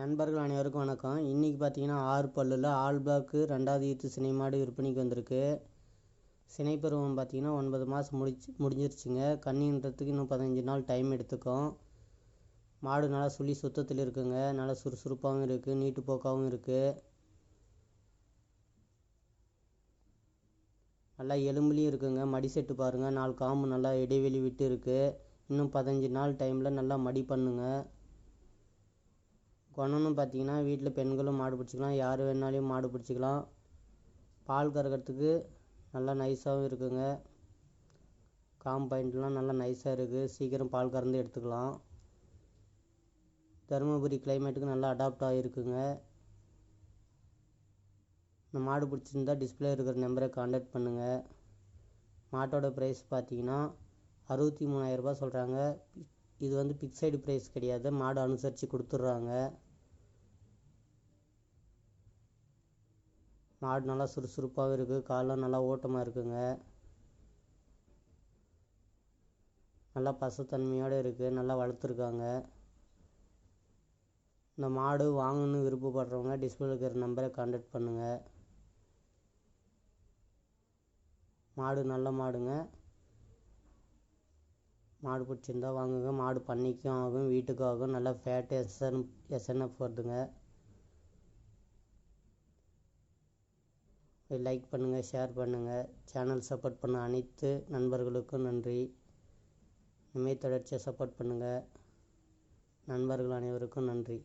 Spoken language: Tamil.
நண்பர்கள் அனைவருக்கும் வணக்கம். இன்றைக்கி பார்த்தீங்கன்னா ஆறு பல்லில் ஆல் பிளாக்கு ரெண்டாவது ஈத்து சினை மாடு விற்பனைக்கு வந்திருக்கு. சினைப்பருவம் பார்த்தீங்கன்னா ஒன்பது மாதம் முடிச்சு முடிஞ்சிருச்சுங்க. கண்ணின்றதுக்கு இன்னும் பதினஞ்சு நாள் டைம் எடுத்துக்கும். மாடு நல்லா சுழி சுத்தத்தில் இருக்குங்க. நல்லா சுறுசுறுப்பாகவும் இருக்குது நீட்டு போக்காகவும் இருக்குது நல்லா எலும்புலையும் இருக்குங்க. மடி செட்டு பாருங்கள் நாலு காம்பு நல்லா இடைவெளி விட்டு இருக்குது இன்னும் பதினஞ்சு நாள் டைமில் நல்லா மடி பண்ணுங்கள் குணம்னு பார்த்தீங்கன்னா வீட்டில் பெண்களும் மாடு பிடிச்சிக்கலாம். யார் வேணாலையும் மாடு பிடிச்சிக்கலாம். பால் கறக்கிறதுக்கு நல்லா நைஸாகவும் இருக்குங்க. காம் பாயிண்ட்லாம் நல்லா நைஸாக இருக்குது சீக்கிரம் பால் கறந்து எடுத்துக்கலாம். தருமபுரி கிளைமேட்டுக்கு நல்லா அடாப்ட் ஆகிருக்குங்க இந்த மாடு பிடிச்சிருந்தா டிஸ்பிளே இருக்கிற நம்பரை காண்டாக்ட் பண்ணுங்கள் மாட்டோட ப்ரைஸ் பார்த்தீங்கன்னா அறுபத்தி மூணாயிரரூபா சொல்கிறாங்க இது வந்து பிக்சைடு ப்ரைஸ் கிடையாது. மாடு அனுசரித்து கொடுத்துட்றாங்க. மாடு நல்லா சுறுசுறுப்பாகவும் இருக்குது காலெலாம் நல்லா ஓட்டமாக இருக்குங்க. நல்லா பசுத்தன்மையோடு இருக்குது நல்லா வளர்த்துருக்காங்க. இந்த மாடு வாங்கணும்னு விருப்பப்படுறவங்க டிஸ்பிளே இருக்கிற நம்பரை காண்டாக்ட் பண்ணுங்கள் மாடு நல்ல மாடுங்க. மாடு பிடிச்சிருந்தா வாங்குங்க. மாடு பண்ணிக்கும் ஆகும் வீட்டுக்கும் ஆகும். நல்லா ஃபேட்டு எஸ்என் எஸ்என்எஃப் வருதுங்க. லைக் பண்ணுங்கள் ஷேர் பண்ணுங்கள் சேனல் சப்போர்ட் பண்ண அனைத்து நண்பர்களுக்கும் நன்றி. இனிமேல் தொடர்ச்சியாக சப்போர்ட் பண்ணுங்கள் நண்பர்கள் அனைவருக்கும் நன்றி.